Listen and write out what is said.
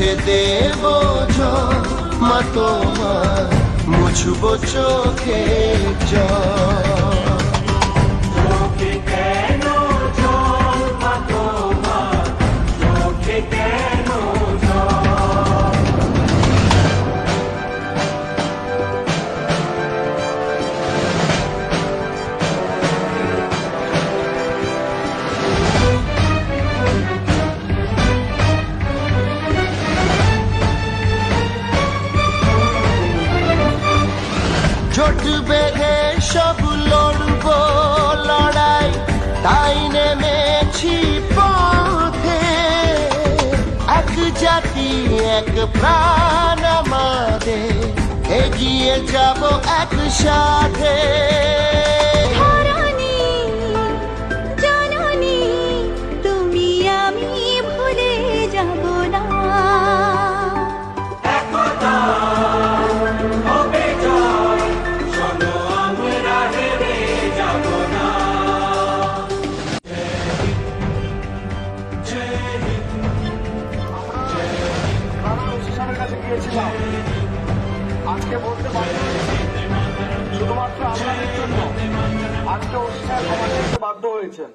মুছে দেব মা তোমার মুছব চোখে জল। জোট বেঁধে সব লড়ব লড়াই। তাই নেমেছি পথে। এক জাতি, এক প্রাণ আমাদের। এগিয়ে যাব একসাথে ধরণী গিয়েছিলাম আজকে বলতে পারি শুধুমাত্র আপনাদের জন্য আজকে অস্বীকার করতে বাধ্য হয়েছেন।